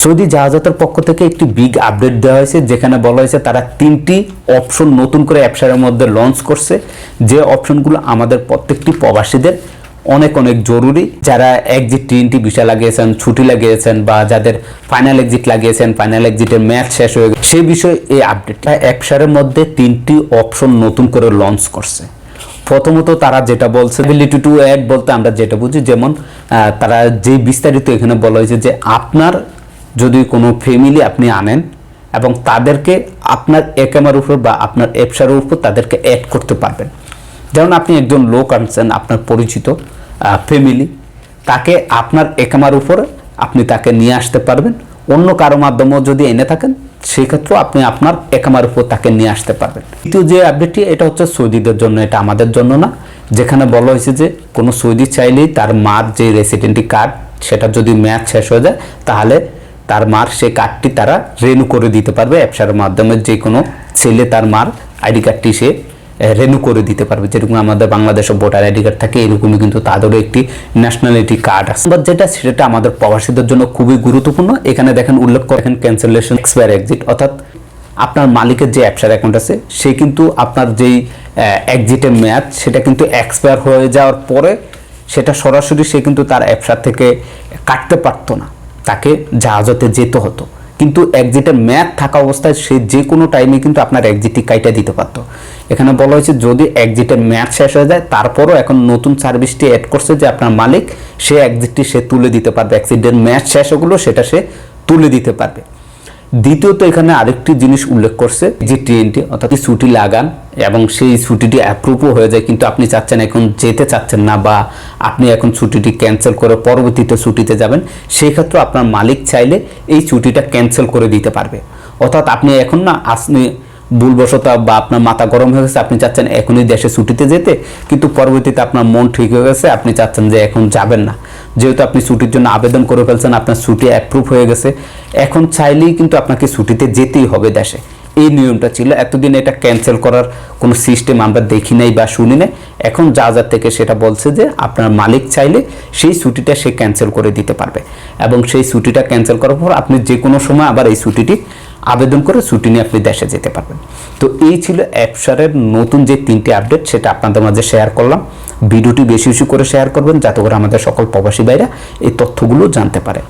Saudi জাহাজাতের পক্ষ থেকে একটি বিগ আপডেট দেওয়া হয়েছে, যেখানে বলা হয়েছে তারা তিনটি অপশন নতুন করে অ্যাপসারের মধ্যে লঞ্চ করছে। যে অপশনগুলো আমাদের প্রত্যেকটি প্রবাসীদের অনেক অনেক জরুরি। যারা এক্সিট টিএনটি ভিসা লাগিয়েছেন, ছুটি লাগিয়েছেন বা যাদের ফাইনাল এক্সিট লাগিয়েছেন ফাইনাল এক্সিটের ম্যাচ শেষ হয়ে গেছে, সেই বিষয়ে এই আপডেটটা অ্যাপসারের মধ্যে তিনটি অপশন নতুন করে লঞ্চ করছে। প্রথমত তারা যেটা বলছে এবিলিটি টু অ্যাড বলতে আমরা যেটা বুঝি, যেমন তারা যে বিস্তারিত এখানে বলা হয়েছে যে আপনার যদি কোনো ফ্যামিলি আপনি আনেন এবং তাদেরকে আপনার একামার উপর বা আপনার এপসার উপর তাদেরকে অ্যাড করতে পারবেন। যেমন আপনি একজন লোক আনছেন, আপনার পরিচিত ফ্যামিলি তাকে আপনার একামার উপর আপনি তাকে নিয়ে আসতে পারবেন। অন্য কারও মাধ্যমেও যদি এনে থাকেন, সেক্ষেত্রেও আপনি আপনার একামার উপর তাকে নিয়ে আসতে পারবেন। দ্বিতীয় যে আপডেটটি এটা হচ্ছে সৌদিদের জন্য, এটা আমাদের জন্য না। যেখানে বলা হয়েছে যে কোনো সৌদি চাইলেই তার মার যে রেসিডেন্টি কার্ড সেটা যদি ম্যাচ শেষ হয়ে যায়, তাহলে তার মার সে কার্ডটি তারা রেনু করে দিতে পারবে, অ্যাপসার মাধ্যমে যে কোনো ছেলে তার মার আইডি কার্ডটি সে রেনু করে দিতে পারবে। যেরকম আমাদের বাংলাদেশে ভোটার আইডি কার্ড থাকে, এরকমই কিন্তু তাদেরও একটি ন্যাশনালিটি কার্ড আছে। এবার যেটা, সেটা আমাদের প্রবাসীদের জন্য খুবই গুরুত্বপূর্ণ। এখানে দেখেন, উল্লেখ করেন ক্যান্সেলেশন এক্সপায়ার এক্সিট অর্থাৎ আপনার মালিকের যে অ্যাপসার অ্যাকাউন্ট আছে, সে কিন্তু আপনার যেই এক্সিটের ম্যাচ সেটা কিন্তু এক্সপায়ার হয়ে যাওয়ার পরে, সেটা সরাসরি সে কিন্তু তার অ্যাপসার থেকে কাটতে পারতো না। তাকে জাহাজতে যেতে হতো। কিন্তু এক্সিটের ম্যাথ থাকা অবস্থায় সে যে কোনো টাইমে কিন্তু আপনার এক্সিটটি কাইটা দিতে পারত। এখানে বলা হয়েছে, যদি এক্সিটের ম্যাথ শেষ হয়ে যায়, তারপরও এখন নতুন সার্ভিসটি অ্যাড করছে যে আপনার মালিক, সে এক্সিটটি সে তুলে দিতে পারবে। এক্সিটের ম্যাথ শেষ হগুলো সেটা সে তুলে দিতে পারবে। দ্বিতীয়ত এখানে আরেকটি জিনিস উল্লেখ করছে যে ট্রেনটি অর্থাৎ ছুটি লাগান এবং সেই ছুটিটি অ্যাপ্রুভও হয়ে যায়, কিন্তু আপনি চাচ্ছেন এখন যেতে চাচ্ছেন না বা আপনি এখন ছুটিটি ক্যান্সেল করে পরবর্তীতে ছুটিতে যাবেন, সেই ক্ষেত্রে আপনার মালিক চাইলে এই ছুটিটা ক্যান্সেল করে দিতে পারবে। অর্থাৎ আপনি এখন না, আপনি ভুলবশত বা আপনার মাথা গরম হয়ে গেছে, আপনি চাচ্ছেন এখনই দেশে ছুটিতে যেতে, কিন্তু পরবর্তীতে আপনার মন ঠিক হয়ে গেছে, আপনি চাচ্ছেন যে এখন যাবেন না। যেহেতু আপনি ছুটির জন্য আবেদন করে ফেলছেন, আপনার ছুটি অ্যাপ্রুভ হয়ে গেছে, এখন চাইলেই কিন্তু আপনাকে ছুটিতে যেতেই হবে দেশে। এই নিয়মটা ছিল। এতদিন এটা ক্যান্সেল করার কোনো সিস্টেম আমরা দেখি নাই বা শুনি নাই। এখন যা যা থেকে সেটা বলছে যে আপনার মালিক চাইলে সেই ছুটিটা সে ক্যান্সেল করে দিতে পারবে। এবং সেই ছুটিটা ক্যান্সেল করার পর আপনি যে কোনো সময় আবার এই ছুটিটি আবেদন করে ছুটি নিয়ে আপনি দেশে যেতে পারবেন। তো এই ছিল অ্যাপসারের নতুন যে তিনটি আপডেট, সেটা আপনাদের মাঝে শেয়ার করলাম। ভিডিওটি বেশি বেশি করে শেয়ার করবেন, যাতে করে আমাদের সকল প্রবাসী ভাইরা এই তথ্যগুলো জানতে পারে।